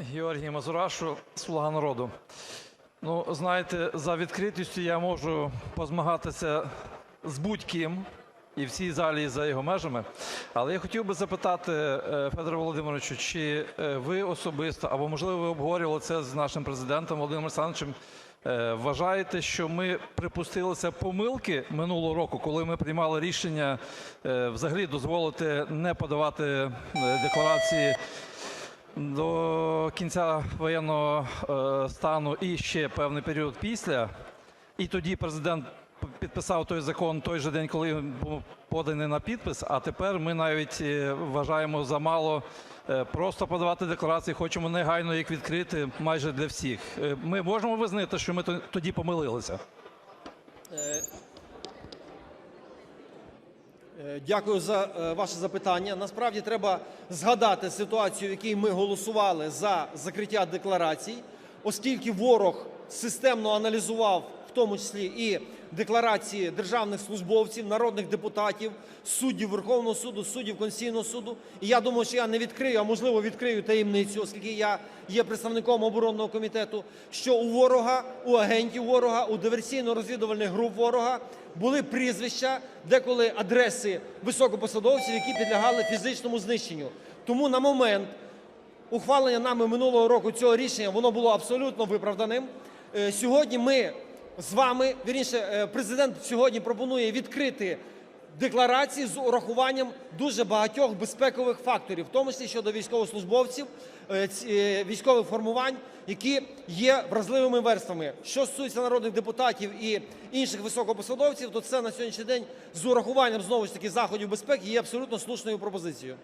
Георгій Мазурашу, Слуга народу. Ну, знаєте, за відкритістю я можу позмагатися з будь-ким і в цій залі, і за його межами. Але я хотів би запитати е, Федора Володимировича, чи е, ви особисто, або, можливо, ви обговорювали це з нашим президентом Володимиром Олександровичем, е, вважаєте, що ми припустилися помилки минулого року, коли ми приймали рішення взагалі дозволити не подавати декларації до кінця воєнного е, стану і ще певний період після. І тоді Президент підписав той закон той же день, коли він був поданий на підпис. А тепер ми навіть е, вважаємо за мало е, просто подавати декларації, хочемо негайно їх відкрити майже для всіх. Ми можемо визнати, що ми тоді помилилися. Е, Дякую за е, ваше запитання. Насправді треба згадати ситуацію, в якій ми голосували за закриття декларацій, оскільки ворог системно аналізував, тому числі і декларації державних службовців, народних депутатів, суддів Верховного суду, суддів Конституційного суду. І я думаю, що я не відкрию, а можливо відкрию таємницю, оскільки я є представником оборонного комітету, що у ворога, у агентів ворога, у диверсійно-розвідувальних груп ворога були прізвища, деколи адреси високопосадовців, які підлягали фізичному знищенню. Тому на момент ухвалення нами минулого року цього рішення воно було абсолютно виправданим. Е, Сьогодні ми з вами, вірніше, е, президент сьогодні пропонує відкрити декларації з урахуванням дуже багатьох безпекових факторів, в тому числі щодо військовослужбовців, е, е, військових формувань, які є вразливими верствами. Що стосується народних депутатів і інших високопосадовців, то це на сьогоднішній день з урахуванням знову ж таки заходів безпеки є абсолютно слушною пропозицією.